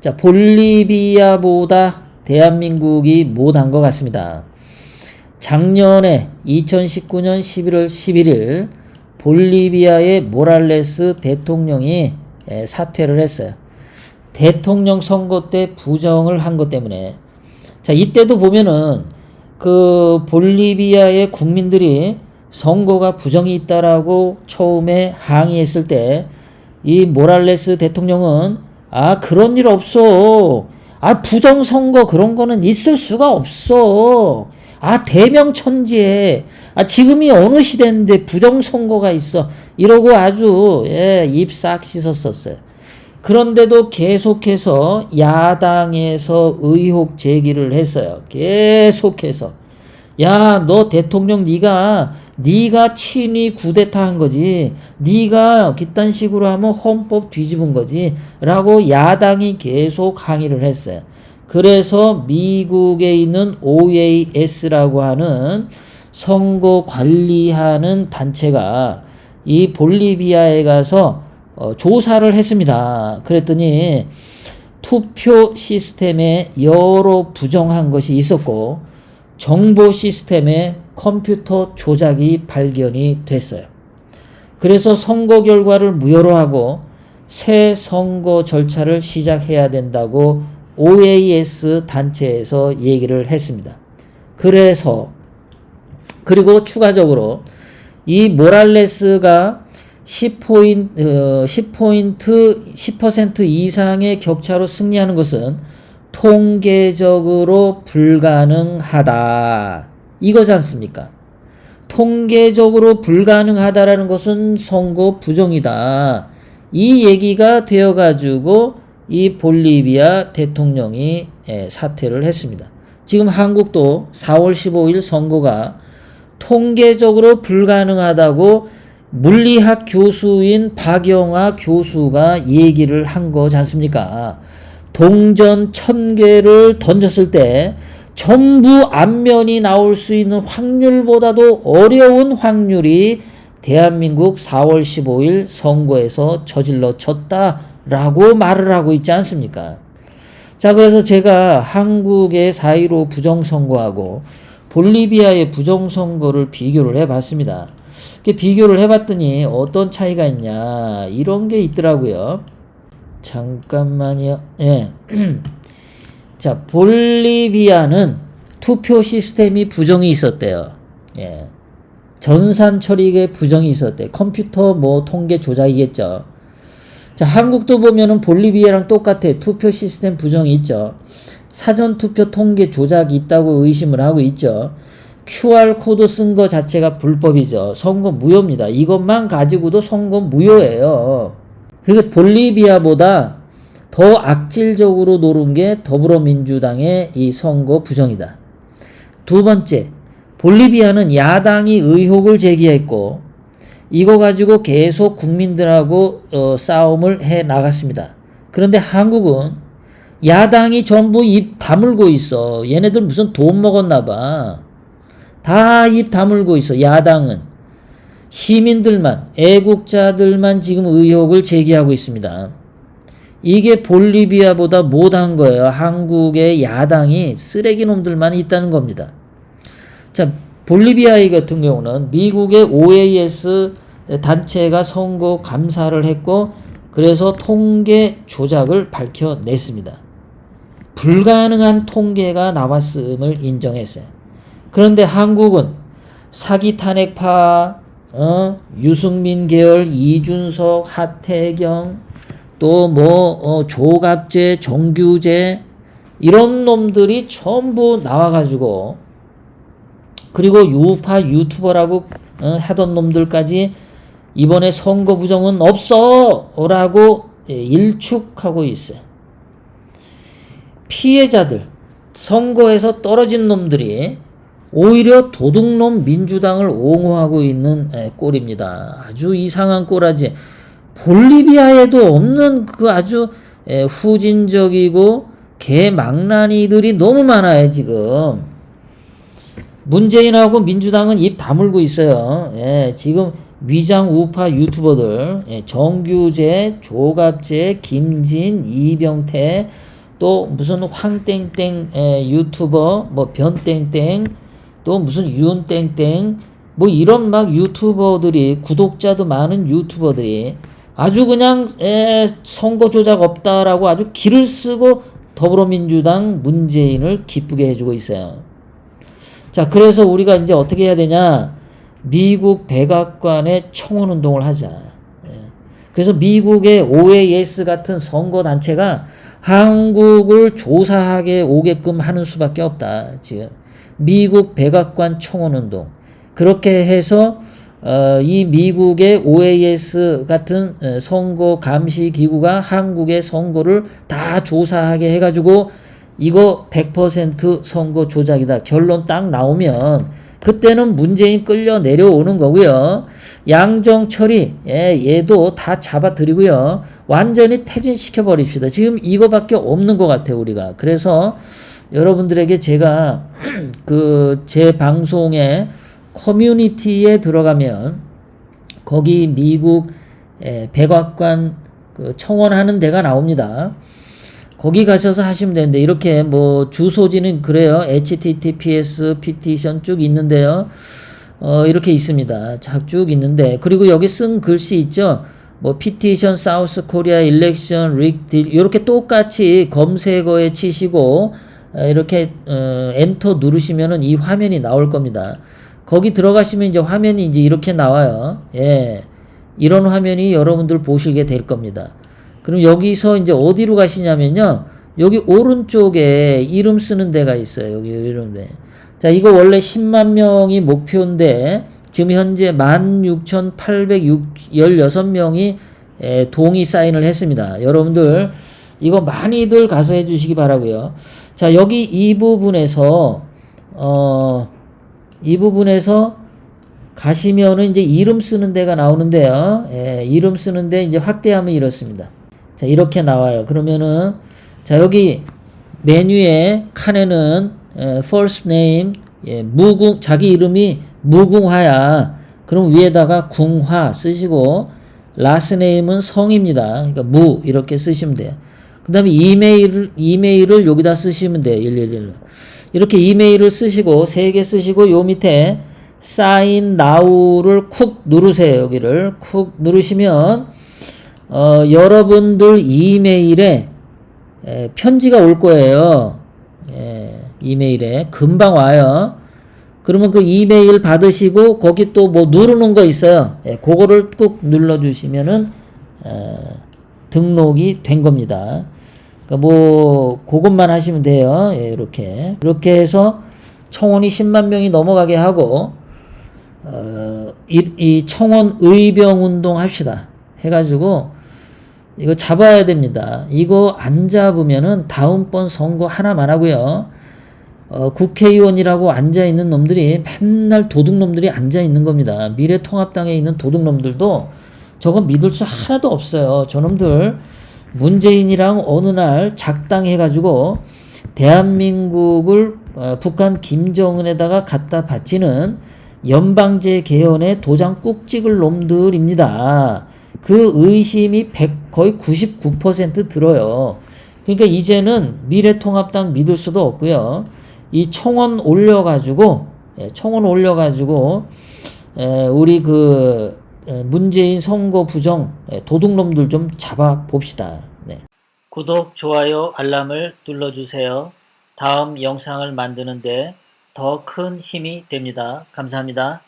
자, 볼리비아보다 대한민국이 못한 것 같습니다. 작년에 2019년 11월 11일 볼리비아의 모랄레스 대통령이 에, 사퇴를 했어요. 대통령 선거 때 부정을 한 것 때문에 자 이때도 보면은 그 볼리비아의 국민들이 선거가 부정이 있다라고 처음에 항의했을 때 이 모랄레스 대통령은 아 그런 일 없어. 아 부정 선거 그런 거는 있을 수가 없어. 아 대명천지에. 아 지금이 어느 시대인데 부정 선거가 있어. 이러고 아주 예, 입 싹 씻었었어요. 그런데도 계속해서 야당에서 의혹 제기를 했어요. 계속해서 야 너 대통령 네가 네가 친위 구데타 한 거지 네가 그딴 식으로 하면 헌법 뒤집은 거지 라고 야당이 계속 항의를 했어요. 그래서 미국에 있는 OAS라고 하는 선거 관리하는 단체가 이 볼리비아에 가서 어, 조사를 했습니다. 그랬더니 투표 시스템에 여러 부정한 것이 있었고 정보 시스템에 컴퓨터 조작이 발견이 됐어요. 그래서 선거 결과를 무효로 하고 새 선거 절차를 시작해야 된다고 OAS 단체에서 얘기를 했습니다. 그래서 그리고 추가적으로 이 모랄레스가 10포인트, 어, 10포인트, 10% 이상의 격차로 승리하는 것은 통계적으로 불가능하다. 이거지 않습니까? 통계적으로 불가능하다라는 것은 선거 부정이다. 이 얘기가 되어가지고 이 볼리비아 대통령이 예, 사퇴를 했습니다. 지금 한국도 4월 15일 선거가 통계적으로 불가능하다고 물리학 교수인 박영아 교수가 얘기를 한 거지 않습니까? 동전 천 개를 던졌을 때 전부 앞면이 나올 수 있는 확률보다도 어려운 확률이 대한민국 4월 15일 선거에서 저질러졌다라고 말을 하고 있지 않습니까? 자, 그래서 제가 한국의 4.15 부정선거하고 볼리비아의 부정선거를 비교를 해봤습니다. 비교를 해봤더니 어떤 차이가 있냐, 이런 게 있더라고요. 잠깐만요. 예. 자, 볼리비아는 투표 시스템이 부정이 있었대요. 예. 전산 처리에 부정이 있었대. 컴퓨터 뭐 통계 조작이겠죠. 자, 한국도 보면은 볼리비아랑 똑같아. 투표 시스템 부정이 있죠. 사전 투표 통계 조작이 있다고 의심을 하고 있죠. QR 코드 쓴 거 자체가 불법이죠. 선거 무효입니다. 이것만 가지고도 선거 무효예요. 그게 볼리비아보다 더 악질적으로 노른 게 더불어민주당의 이 선거 부정이다. 두 번째, 볼리비아는 야당이 의혹을 제기했고 이거 가지고 계속 국민들하고 어, 싸움을 해 나갔습니다. 그런데 한국은 야당이 전부 입 다물고 있어. 얘네들 무슨 돈 먹었나 봐. 다 입 다물고 있어. 야당은 시민들만 애국자들만 지금 의혹을 제기하고 있습니다. 이게 볼리비아보다 못한 거예요. 한국의 야당이 쓰레기 놈들만 있다는 겁니다. 자, 볼리비아 같은 경우는 미국의 OAS 단체가 선거 감사를 했고 그래서 통계 조작을 밝혀냈습니다. 불가능한 통계가 나왔음을 인정했어요. 그런데 한국은 사기 탄핵파, 어, 유승민 계열, 이준석, 하태경, 또 뭐, 어, 조갑제, 정규제, 이런 놈들이 전부 나와가지고, 그리고 유파 유튜버라고 어, 하던 놈들까지 이번에 선거 부정은 없어! 라고 예, 일축하고 있어요. 피해자들, 선거에서 떨어진 놈들이 오히려 도둑놈 민주당을 옹호하고 있는 에, 꼴입니다. 아주 이상한 꼴하지. 볼리비아에도 없는 그 아주 에, 후진적이고 개망나니들이 너무 많아요, 지금. 문재인하고 민주당은 입 다물고 있어요. 예, 지금 위장 우파 유튜버들 예, 정규재, 조갑재, 김진, 이병태 또 무슨 황땡땡 예, 유튜버 뭐 변땡땡 또 무슨 윤땡땡 뭐 이런 막 유튜버들이 구독자도 많은 유튜버들이 아주 그냥 에, 선거 조작 없다라고 아주 기를 쓰고 더불어민주당 문재인을 기쁘게 해주고 있어요. 자, 그래서 우리가 이제 어떻게 해야 되냐? 미국 백악관에 청원 운동을 하자. 예. 그래서 미국의 OAS 같은 선거 단체가 한국을 조사하게 오게끔 하는 수밖에 없다. 지금 미국 백악관 청원 운동 그렇게 해서 어, 이 미국의 OAS 같은 어, 선거 감시 기구가 한국의 선거를 다 조사하게 해가지고 이거 100% 선거 조작이다. 결론 딱 나오면 그때는 문재인 끌려 내려오는 거고요. 양정철이 예, 얘도 다 잡아드리고요. 완전히 퇴진시켜 버립시다. 지금 이거밖에 없는 것 같아요, 우리가. 그래서 여러분들에게 제가 그 제 방송에 커뮤니티에 들어가면 거기 미국 에, 백악관 그 청원하는 데가 나옵니다. 거기 가셔서 하시면 되는데 이렇게 뭐 주소지는 그래요. https 피티션 쭉 있는데요. 어 이렇게 있습니다. 쭉 있는데 그리고 여기 쓴 글씨 있죠. 뭐 피티션 사우스 코리아 일렉션 릭딜 이렇게 똑같이 검색어에 치시고 어, 이렇게 어, 엔터 누르시면은 이 화면이 나올 겁니다. 거기 들어가시면 이제 화면이 이제 이렇게 나와요. 예. 이런 화면이 여러분들 보시게 될 겁니다. 그럼 여기서 이제 어디로 가시냐면요. 여기 오른쪽에 이름 쓰는 데가 있어요. 여기 이름 데. 자, 이거 원래 10만 명이 목표인데 지금 현재 16,816명이 동의 사인을 했습니다. 여러분들 이거 많이들 가서 해 주시기 바라고요. 자, 여기 이 부분에서 어, 이 부분에서 가시면은 이제 이름 쓰는 데가 나오는데요. 예, 이름 쓰는데 이제 확대하면 이렇습니다. 자, 이렇게 나와요. 그러면은 자, 여기 메뉴에 칸에는 에, first name 예, 무궁 자기 이름이 무궁화야. 그럼 위에다가 궁화 쓰시고 last name은 성입니다. 그러니까 무 이렇게 쓰시면 돼요. 그 다음에 이메일 이메일을 여기다 쓰시면 돼요. 111. 이렇게 이메일을 쓰시고 세개 쓰시고 요 밑에 sign now를 쿡 누르세요. 여기를 쿡 누르시면 어, 여러분들 이메일에 에, 편지가 올 거예요. 예, 이메일에 금방 와요. 그러면 그 이메일 받으시고 거기 또 뭐 누르는 거 있어요. 예, 그거를 꾹 눌러 주시면은 어, 등록이 된 겁니다. 그러니까 뭐 그것만 하시면 돼요. 예, 이렇게 이렇게 해서 청원이 10만 명이 넘어가게 하고 어, 이, 이 청원 의병 운동 합시다. 해가지고 이거 잡아야 됩니다. 이거 안 잡으면은 다음번 선거 하나만 하고요. 어, 국회의원이라고 앉아 있는 놈들이 맨날 도둑놈들이 앉아 있는 겁니다. 미래통합당에 있는 도둑놈들도 저거 믿을 수 하나도 없어요. 저놈들 문재인이랑 어느 날 작당해가지고 대한민국을 어, 북한 김정은에다가 갖다 바치는 연방제 개헌에 도장 꾹 찍을 놈들입니다. 그 의심이 100, 거의 99% 들어요. 그러니까 이제는 미래통합당 믿을 수도 없고요. 이 청원 올려가지고, 예, 청원 올려가지고, 에, 우리 그, 에, 문재인 선거 부정 에, 도둑놈들 좀 잡아 봅시다. 네. 구독, 좋아요, 알람을 눌러주세요. 다음 영상을 만드는데 더 큰 힘이 됩니다. 감사합니다.